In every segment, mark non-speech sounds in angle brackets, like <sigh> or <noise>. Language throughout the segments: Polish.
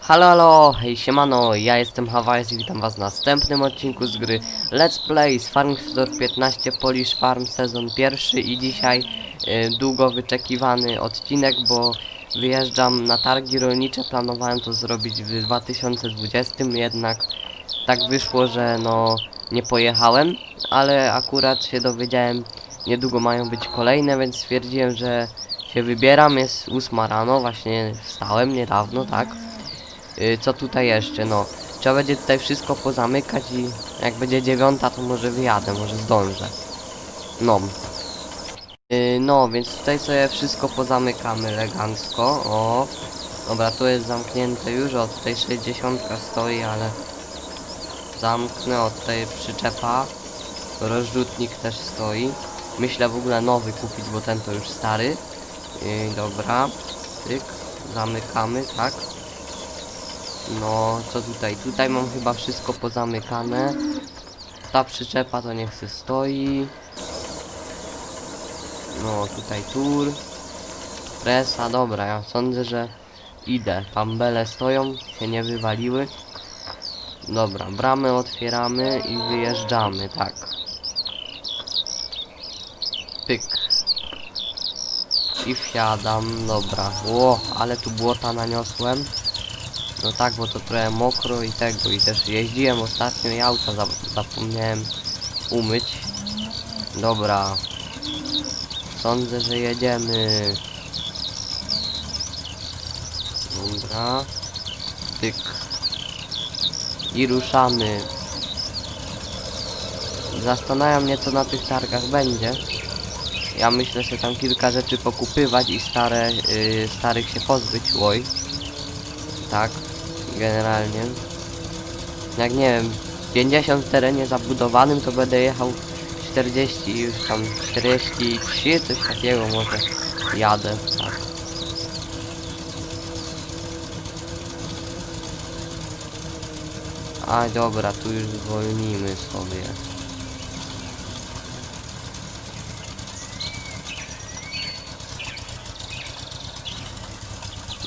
Halo, halo, hej, siemano, ja jestem Hawajs i witam was w następnym odcinku z gry Let's Play z Farm Simulator 15 Polish Farm sezon pierwszy i dzisiaj y, długo wyczekiwany odcinek, bo wyjeżdżam na targi rolnicze, planowałem to zrobić w 2020, jednak tak wyszło, że no nie pojechałem, ale akurat się dowiedziałem, niedługo mają być kolejne, więc stwierdziłem, że się wybieram, jest 8 rano, właśnie wstałem niedawno, tak. Y, co tutaj jeszcze, no. Trzeba będzie tutaj wszystko pozamykać i jak będzie dziewiąta, to może wyjadę, może zdążę. No. Y, no, więc tutaj sobie wszystko pozamykamy elegancko, o. Dobra, tu jest zamknięte już, o tutaj 60 stoi, ale zamknę, o tutaj przyczepa. Rozrzutnik też stoi. Myślę w ogóle nowy kupić, bo ten to już stary. Yy, dobra, tyk, zamykamy, tak. No, co tutaj? Tutaj mam chyba wszystko pozamykane. Ta przyczepa to niech se stoi. No, tutaj tur. Presa, dobra, ja sądzę, że idę. Pambele stoją, się nie wywaliły. Dobra, bramę otwieramy i wyjeżdżamy, tak. Pyk. I wsiadam, dobra. Ło, ale tu błota naniosłem. No tak, bo to trochę mokro i tego. I też jeździłem ostatnio i auta za zapomniałem umyć. Dobra. Sądzę, że jedziemy. Dobra. Tyk. I ruszamy. Zastanawiam mnie co na tych targach będzie. Ja myślę, że tam kilka rzeczy pokupywać i stare, yy, starych się pozbyć. Oj. Tak, generalnie. Jak nie wiem, 50 w terenie zabudowanym to będę jechał 40 już tam 43, coś takiego może jadę, tak. A dobra, tu już zwolnimy sobie.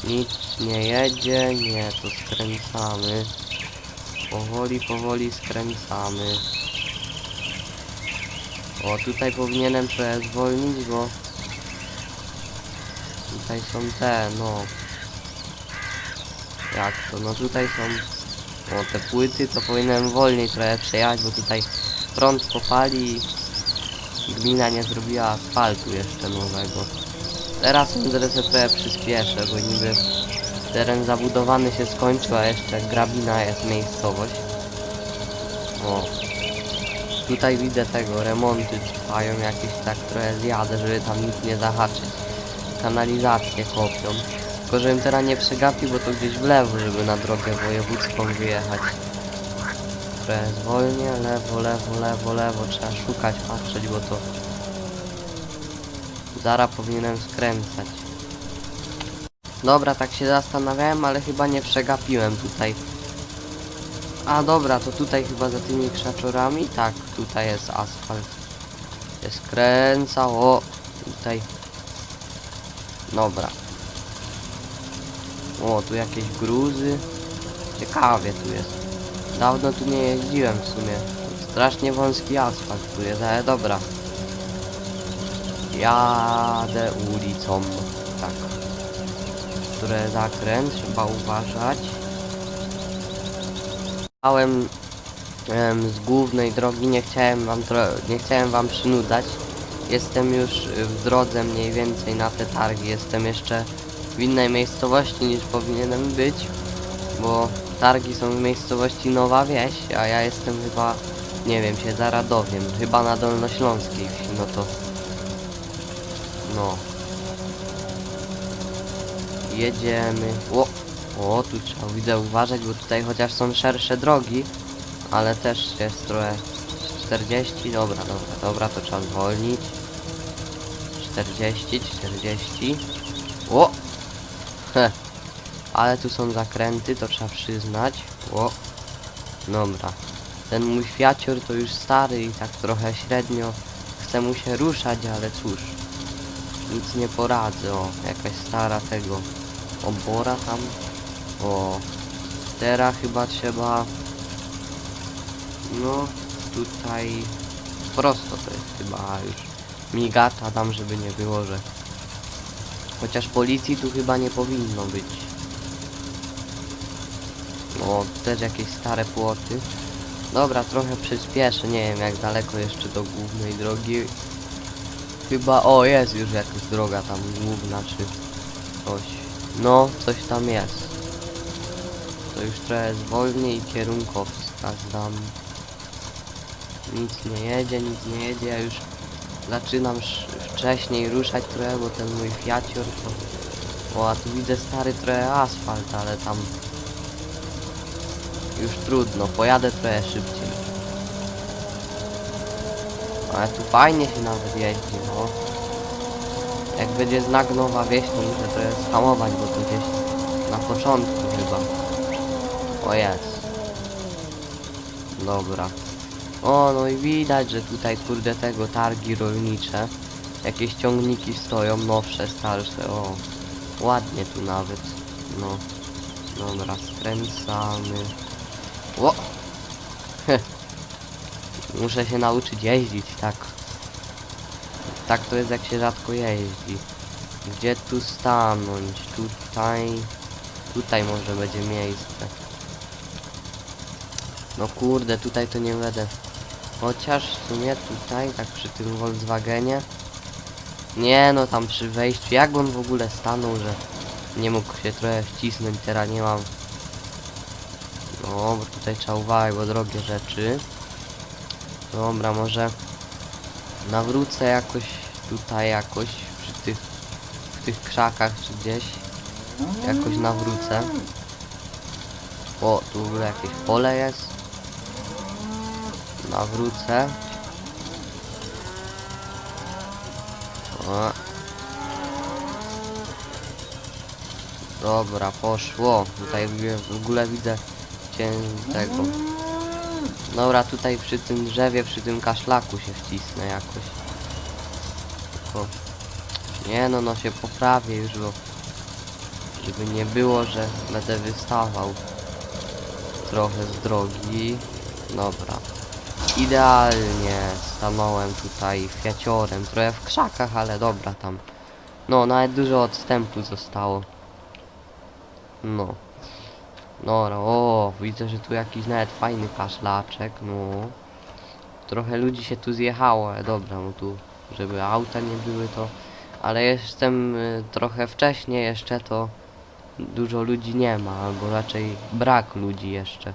Nic nie jedzie, nie, to skręcamy. Powoli, powoli skręcamy. O, tutaj powinienem trochę zwolnić, bo tutaj są te, no. Jak to? No tutaj są o, te płyty, to powinienem wolniej trochę przejechać, bo tutaj prąd popali i gmina nie zrobiła asfaltu jeszcze nowego. Teraz że trochę przyspieszę, bo niby teren zabudowany się skończył, a jeszcze grabina jest miejscowość. O. Tutaj widzę tego, remonty trwają jakieś tak trochę zjadę, żeby tam nic nie zahaczyć. Kanalizację kopią. Tylko żebym teraz nie przegapił, bo to gdzieś w lewo, żeby na drogę wojewódzką wyjechać. Trochę zwolnię, lewo, lewo, lewo, lewo, trzeba szukać, patrzeć, bo to Zara powinienem skręcać. Dobra, tak się zastanawiałem, ale chyba nie przegapiłem tutaj. A dobra, to tutaj chyba za tymi krzaczorami? Tak, tutaj jest asfalt. Się o, tutaj. Dobra. O, tu jakieś gruzy. Ciekawie tu jest. Dawno tu nie jeździłem w sumie. Strasznie wąski asfalt tu jest, ale dobra. Jadę ulicą. Tak. Które zakręt, trzeba uważać. Jechałem em, z głównej drogi, nie chciałem wam nie chciałem wam przynudzać. Jestem już w drodze mniej więcej na te targi. Jestem jeszcze w innej miejscowości niż powinienem być, bo targi są w miejscowości Nowa Wieś, a ja jestem chyba, nie wiem, się za Radowiem, chyba na Dolnośląskiej wsi, no to no. Jedziemy. O, o, tu trzeba widzę uważać, bo tutaj chociaż są szersze drogi, ale też jest trochę 40, dobra, dobra, dobra, to trzeba zwolnić. 40, 40. O! Heh. Ale tu są zakręty, to trzeba przyznać. O! Dobra. Ten mój Fiacior to już stary i tak trochę średnio chce mu się ruszać, ale cóż. Nic nie poradzę, o, jakaś stara tego obora tam. O, teraz chyba trzeba... No, tutaj prosto to jest chyba już migata tam, żeby nie było, że... Chociaż policji tu chyba nie powinno być. O, też jakieś stare płoty. Dobra, trochę przyspieszę, nie wiem jak daleko jeszcze do głównej drogi. Chyba, o jest już jakaś droga tam główna czy coś. No, coś tam jest. To już trochę zwolnię i kierunkowskaz dam. Nic nie jedzie, nic nie jedzie, ja już zaczynam wcześniej ruszać trochę, bo ten mój Fiacior to... O, a tu widzę stary trochę asfalt, ale tam... Już trudno, pojadę trochę szybciej. Ale tu fajnie się nawet jeździ, no. Jak będzie znak nowa wieś, to muszę trochę skamować, bo to gdzieś na początku chyba. O jest. Dobra. O, no i widać, że tutaj kurde tego targi rolnicze. Jakieś ciągniki stoją, nowsze, starsze, o. Ładnie tu nawet. No. Dobra, skręcamy. O! Heh. <laughs> Muszę się nauczyć jeździć, tak. Tak to jest jak się rzadko jeździ. Gdzie tu stanąć? Tutaj. Tutaj może będzie miejsce. No kurde, tutaj to nie będę. Chociaż w sumie tutaj, tak przy tym Volkswagenie. Nie no, tam przy wejściu. Jak on w ogóle stanął, że nie mógł się trochę wcisnąć, teraz nie mam. No, bo tutaj trzeba uważać, bo drogie rzeczy. Dobra, może nawrócę jakoś tutaj jakoś przy tych w tych krzakach czy gdzieś jakoś nawrócę. O, tu w ogóle jakieś pole jest. Nawrócę. O. Dobra, poszło. Tutaj w ogóle widzę cię tego. Dobra, tutaj przy tym drzewie, przy tym kaszlaku się wcisnę jakoś. Tylko... Nie no, no się poprawię już, bo... Żeby nie było, że będę wystawał trochę z drogi. Dobra. Idealnie stanąłem tutaj fiaciorem, trochę w krzakach, ale dobra tam. No, nawet dużo odstępu zostało. No. Dobra, o, widzę, że tu jakiś nawet fajny kaszlaczek, no. Trochę ludzi się tu zjechało, ale dobra, no tu, żeby auta nie były to... Ale jestem y, trochę wcześniej jeszcze, to dużo ludzi nie ma, albo raczej brak ludzi jeszcze.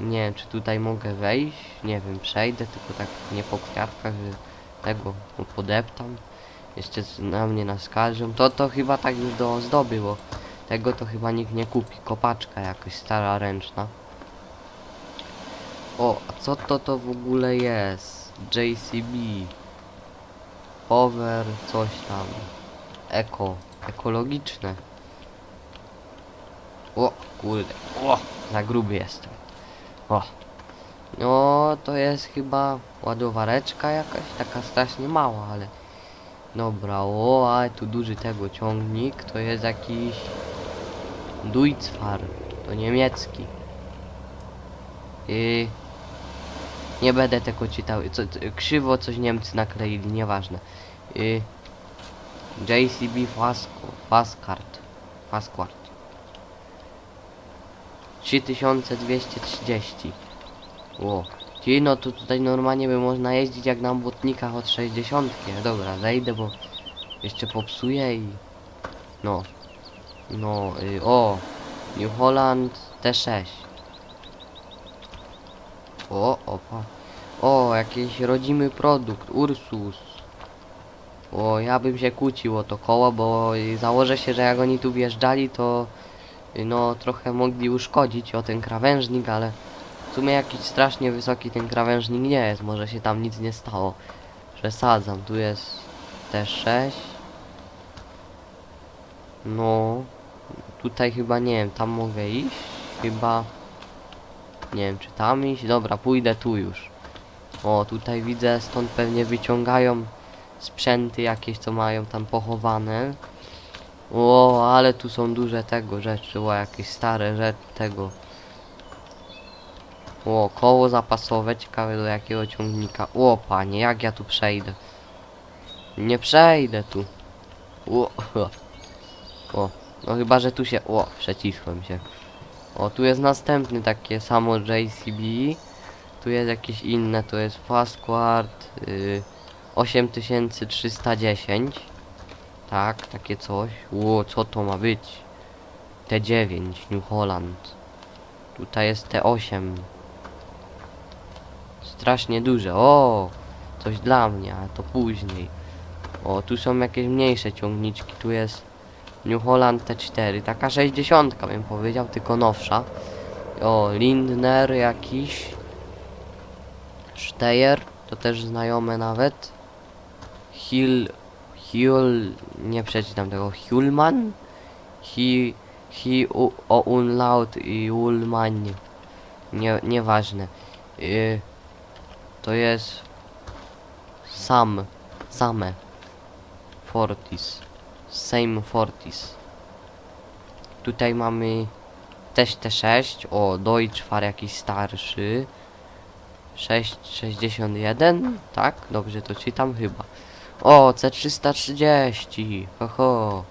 Nie wiem, czy tutaj mogę wejść, nie wiem, przejdę, tylko tak nie po kwiatkach, że tego no, podeptam. Jeszcze na mnie naskarżą. To to chyba tak już do ozdoby, bo tego to chyba nikt nie kupi. Kopaczka jakaś stara ręczna. O, a co to to w ogóle jest? JCB. Power, coś tam. Eko. Ekologiczne. O, kurde. O, za gruby jestem. O. No, to jest chyba ładowareczka jakaś, taka strasznie mała, ale... Dobra, o, ale tu duży tego ciągnik, to jest jakiś... Duitsfar, to niemiecki. I... Nie będę tego czytał, co, krzywo coś Niemcy nakleili, nieważne. I... JCB Fasco, Fascard, Fasquart. 3230. Ło. Czyli no to tutaj normalnie by można jeździć jak na błotnikach od 60. Dobra, zejdę, bo jeszcze popsuję i... No. No, y, o. New Holland T6. O, opa. O, jakiś rodzimy produkt, Ursus. O, ja bym się kłócił o to koło, bo założę się, że jak oni tu wjeżdżali, to no trochę mogli uszkodzić o ten krawężnik, ale w sumie jakiś strasznie wysoki ten krawężnik nie jest, może się tam nic nie stało. Przesadzam, tu jest T6. No, tutaj chyba nie wiem, tam mogę iść, chyba nie wiem czy tam iść, dobra pójdę tu już. O, tutaj widzę, stąd pewnie wyciągają sprzęty jakieś, co mają tam pochowane. O, ale tu są duże tego rzeczy, o, jakieś stare rzeczy tego. O, koło zapasowe, ciekawe do jakiego ciągnika. O, panie, jak ja tu przejdę? Nie przejdę tu. O, <laughs> o, no chyba, że tu się... O, przecisłem się. O, tu jest następny takie samo JCB. Tu jest jakieś inne, to jest Fastquart y, 8310. Tak, takie coś. Ło, co to ma być? T9, New Holland. Tutaj jest T8. Strasznie duże. O! Coś dla mnie, ale to później. O, tu są jakieś mniejsze ciągniczki. Tu jest New Holland T4. Taka 60 bym powiedział, tylko nowsza. O, Lindner jakiś. Steyer, to też znajome nawet. Hill, Hill, nie przeczytam tego, Hulman? Hi, hi, u, o, unlaut i ulman. Nie, nieważne. Y, to jest sam, same. Fortis. Same Fortis. Tutaj mamy też T6. O, Deutschfar jakiś starszy. 661, tak? Dobrze to czytam chyba. O, C330, oho.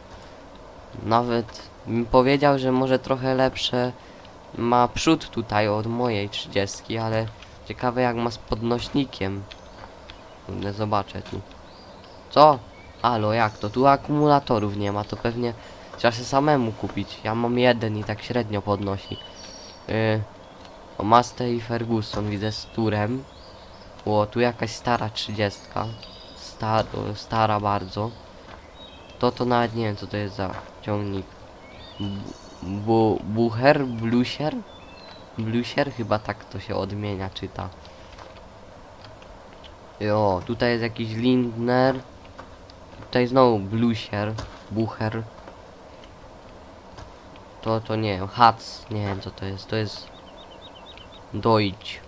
Nawet bym powiedział, że może trochę lepsze ma przód tutaj od mojej 30, ale ciekawe jak ma z podnośnikiem. Kurde, zobaczę tu. Co? Halo, jak to? Tu akumulatorów nie ma, to pewnie trzeba się samemu kupić. Ja mam jeden i tak średnio podnosi. Yy, o Master i Ferguson widzę z turem. O, tu jakaś stara 30. Star, o, stara bardzo. To to nawet nie wiem co to jest za ciągnik. Bu, bu, bucher? Blusier? Blusier? Chyba tak to się odmienia, czyta. Jo, tutaj jest jakiś Lindner. Tutaj znowu Blusier. Bucher. To to nie wiem, Hatz, nie wiem co to jest, to jest Deutsch.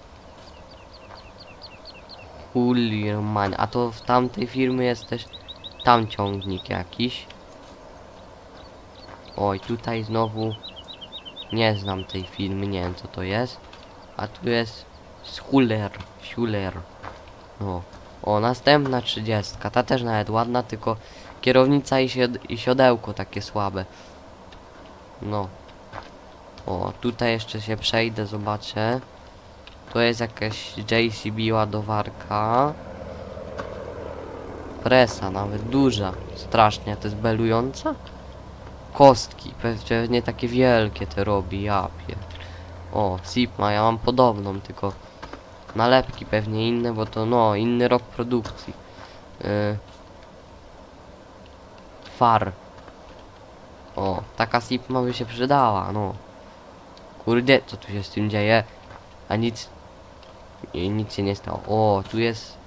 Hulierman, a to w tamtej firmy jest też tam ciągnik jakiś. Oj, tutaj znowu nie znam tej firmy, nie wiem co to jest. A tu jest Schuller, Schuller. No. O, następna trzydziestka, ta też nawet ładna, tylko kierownica i, siod i siodełko takie słabe. No. O, tutaj jeszcze się przejdę, zobaczę. To jest jakaś JCB ładowarka. Presa nawet duża. Strasznie, to jest belująca. Kostki, pewnie takie wielkie te robi, ja. O, Sigma, ja mam podobną, tylko nalepki pewnie inne, bo to no, inny rok produkcji. Yy. Far. O, taka Sigma by się przydała, no. Kurde, co tu się z tym dzieje? A nic... Nie, nic się nie stało. O, tu jest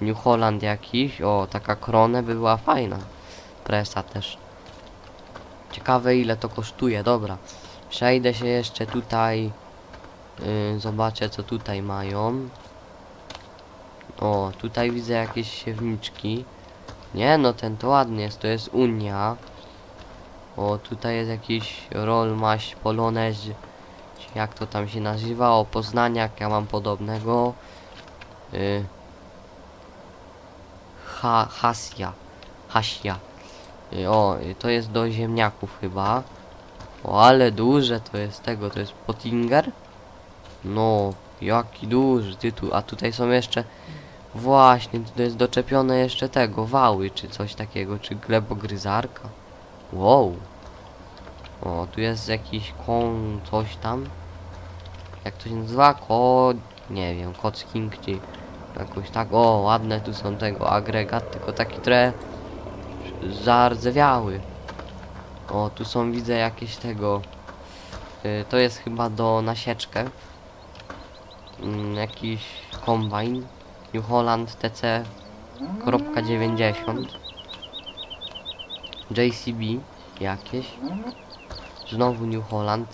New Holland jakiś. O, taka krone by była fajna. Presa też. Ciekawe ile to kosztuje, dobra. Przejdę się jeszcze tutaj. Yy, zobaczę co tutaj mają. O, tutaj widzę jakieś siewniczki. Nie no, ten to ładny jest, to jest Unia. O, tutaj jest jakiś roll maś polonez. Jak to tam się nazywa? O, Poznaniak, ja mam podobnego. Yy. Ha, Hasia. Hasia. Y, O, y, to jest do ziemniaków chyba. O, ale duże to jest tego, to jest Pottinger. No, jaki duży tytuł. A tutaj są jeszcze... Właśnie, to jest doczepione jeszcze tego, wały czy coś takiego, czy glebogryzarka. Wow. O, tu jest jakiś kon, coś tam. Jak to się nazywa? Ko... Nie wiem, Koc King czy jakoś tak. O, ładne tu są tego agregat, tylko taki trochę zardzewiały. O, tu są widzę jakieś tego. Y, to jest chyba do nasieczkę. Mm, jakiś kombajn. New Holland TC. Kropka 90. JCB jakieś. Znowu New Holland.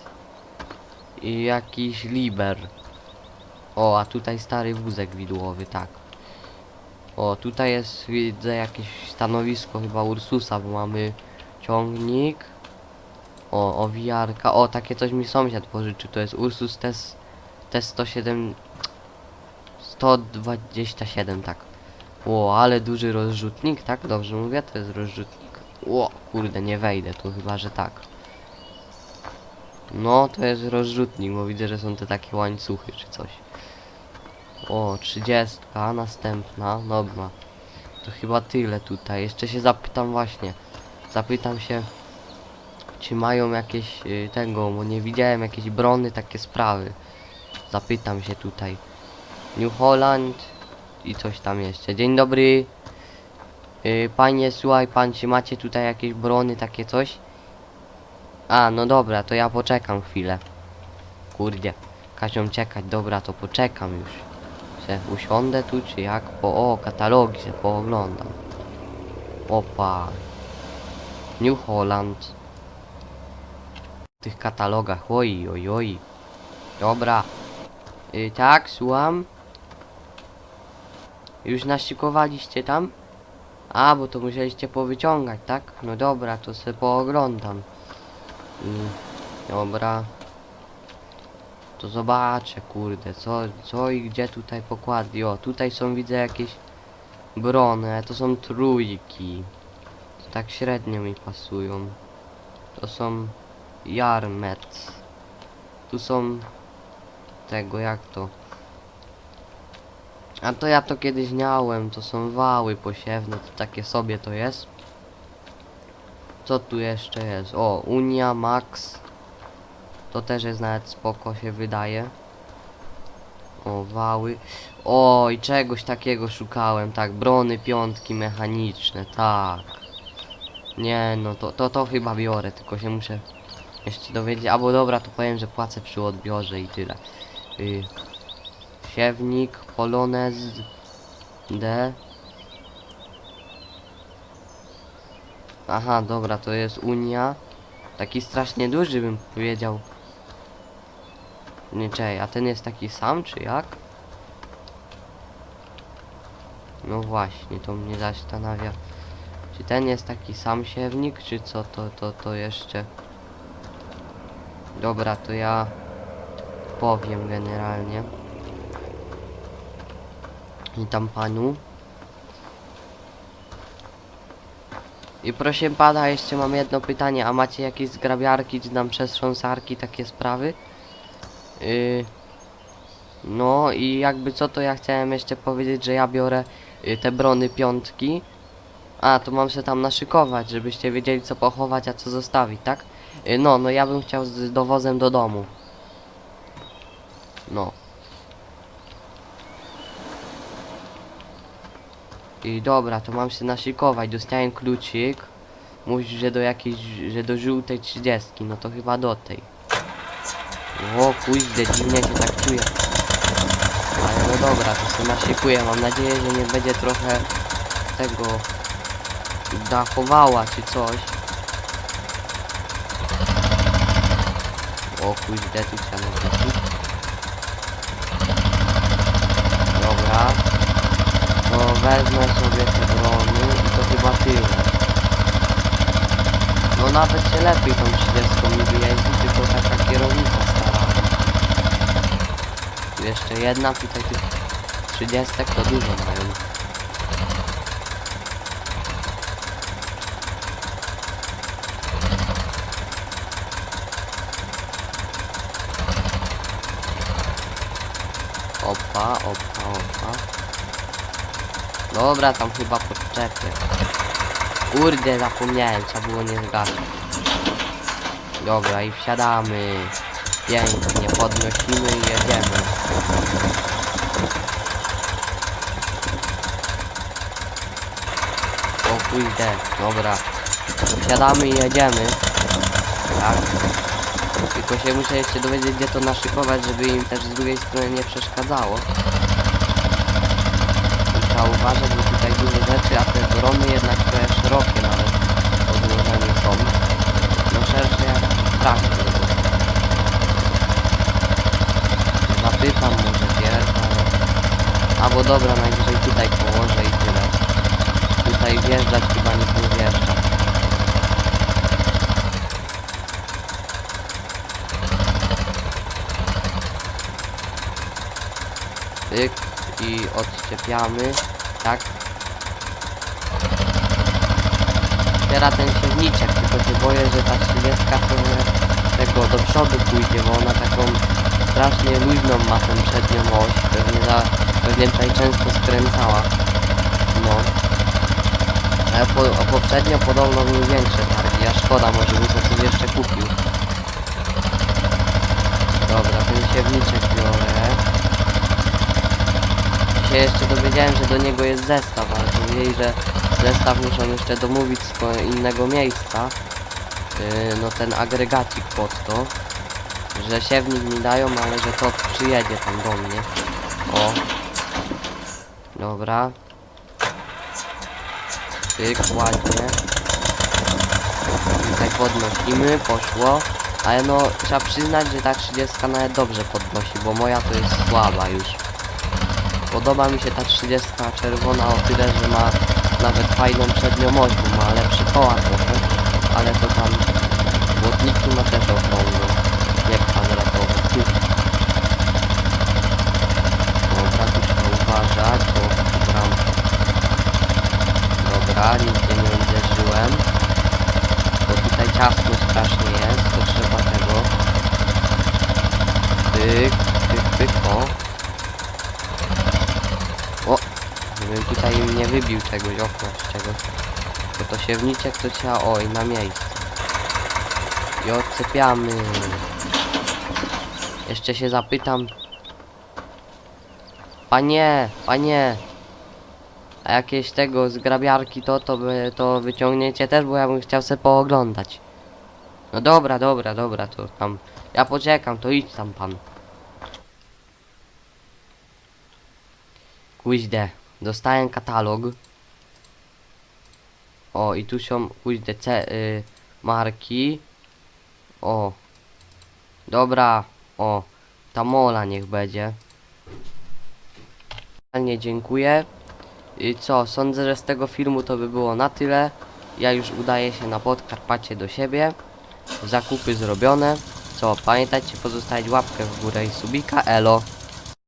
I jakiś Liber. O, a tutaj stary wózek widłowy, tak. O, tutaj jest, widzę jakieś stanowisko chyba Ursusa, bo mamy Ciągnik. O, owijarka. O, takie coś mi sąsiad pożyczył. To jest Ursus Test, test 107... 127, tak. O, ale duży rozrzutnik, tak? Dobrze mówię? To jest rozrzutnik. O, kurde, nie wejdę tu, chyba że tak. No, to jest rozrzutnik, bo widzę, że są te takie łańcuchy czy coś. O, 30, następna, dobra. To chyba tyle tutaj. Jeszcze się zapytam właśnie. Zapytam się, czy mają jakieś y, tego, bo nie widziałem jakieś brony, takie sprawy. Zapytam się tutaj. New Holland i coś tam jeszcze. Dzień dobry. Y, panie, słuchaj pan, czy macie tutaj jakieś brony, takie coś? A, no dobra, to ja poczekam chwilę. Kurde, każą czekać, dobra, to poczekam już. Se usiądę tu, czy jak? Po, o, katalogi się pooglądam. Opa. New Holland. W tych katalogach, oj, oj, oj. Dobra. Y, tak, słucham. Już naszykowaliście tam? A, bo to musieliście powyciągać, tak? No dobra, to se pooglądam. Mm, dobra. To zobaczę, kurde, co, co i gdzie tutaj pokładli. O, tutaj są, widzę, jakieś brony, to są trójki. To tak średnio mi pasują. To są jarmet. Tu są tego, jak to? A to ja to kiedyś miałem, to są wały posiewne, to takie sobie to jest. Co tu jeszcze jest? O, Unia Max. To też jest nawet spoko się wydaje. O, wały. O, i czegoś takiego szukałem, tak, brony piątki mechaniczne, tak. Nie, no to, to, to chyba biorę, tylko się muszę jeszcze dowiedzieć. Albo dobra, to powiem, że płacę przy odbiorze i tyle. Y, siewnik, polonez D. Aha, dobra, to jest Unia. Taki strasznie duży bym powiedział. Nie czekaj, a ten jest taki sam, czy jak? No właśnie, to mnie zastanawia. Czy ten jest taki sam siewnik, czy co to, to, to jeszcze? Dobra, to ja powiem generalnie. I tam panu. I proszę pana, jeszcze mam jedno pytanie, a macie jakieś zgrabiarki, czy tam przestrząsarki, takie sprawy? Yy, no i jakby co to ja chciałem jeszcze powiedzieć, że ja biorę y, te brony piątki. A, to mam się tam naszykować, żebyście wiedzieli co pochować, a co zostawić, tak? Y, no, no ja bym chciał z dowozem do domu. No. I dobra, to mam się naszykować. Dostałem kluczyk. Mówi, że do jakiejś, że do żółtej trzydziestki. No to chyba do tej. O kurde, dziwnie się tak czuję. Ale no dobra, to się naszykuję. Mam nadzieję, że nie będzie trochę tego dachowała czy coś. O kurde, tu trzeba wrócić. Dobra. To wezmę sobie te brony i to chyba tyle. No nawet się lepiej tą 30 niby jeździ, tylko taka kierownica stara. Tu jeszcze jedna, tutaj tych 30 to dużo mają. Opa, opa, opa. Dobra, tam chyba podczepię. Kurde, zapomniałem, trzeba było nie zgasić. Dobra, i wsiadamy. Pięknie, podnosimy i jedziemy. O kurde, dobra. Wsiadamy i jedziemy. Tak. Tylko się muszę jeszcze dowiedzieć, gdzie to naszykować, żeby im też z drugiej strony nie przeszkadzało uważał, bo tutaj duże rzeczy, a te drony jednak trochę szerokie nawet odłożenie są. No szersze jak traktor. Zapytam może pierw, ale... Albo dobra, najwyżej tutaj położę i tyle. Tutaj wjeżdżać chyba nikt nie wjeżdża. Tyk i odczepiamy. Tak. Teraz ten siewniczek, tylko się boję, że ta 30 trochę tego do przodu pójdzie, bo ona taką strasznie luźną ma tą przednią oś. Pewnie, za, pewnie tutaj często skręcała. No. Ale po, a poprzednio podobno były większe targi, a szkoda, może bym to sobie jeszcze kupił. Dobra, ten siewniczek biorę. Dzisiaj jeszcze dowiedziałem, że do niego jest zestaw, ale powiedzieli, że zestaw muszą jeszcze domówić z innego miejsca. Yy, no ten agregacik pod to. Że siewnik mi dają, ale że to przyjedzie tam do mnie. O. Dobra. Tyk, ładnie. Tutaj podnosimy, poszło. Ale no, trzeba przyznać, że ta 30 nawet dobrze podnosi, bo moja to jest słaba już. Podoba mi się ta 30 czerwona o tyle, że ma nawet fajną przednią oś, bo ma lepszy koła trochę, ale to tam błotniki ma też okrągłe, nie kwadratowe. Dobra, tu trzeba uważać, o, bram. Dobra, nigdzie nie uderzyłem, bo tutaj ciasno strasznie jest, to trzeba tego. Pyk, pyk, pyk. O! Żebym tutaj nie wybił czegoś, okna czy czegoś. Bo to siewniczek to trzeba, oj, na miejsce. I odcepiamy. Jeszcze się zapytam. Panie, panie. A jakieś tego z grabiarki to, to, by, to wyciągniecie też, bo ja bym chciał se pooglądać. No dobra, dobra, dobra, to tam. Ja poczekam, to idź tam pan. Kuźde, dostałem katalog. O, i tu są, kuźde, ce, y, marki. O. Dobra, o. Ta mola niech będzie. Nie dziękuję. I co, sądzę, że z tego filmu to by było na tyle. Ja już udaję się na Podkarpacie do siebie. Zakupy zrobione. Co, pamiętajcie pozostawić łapkę w górę i subika. Elo.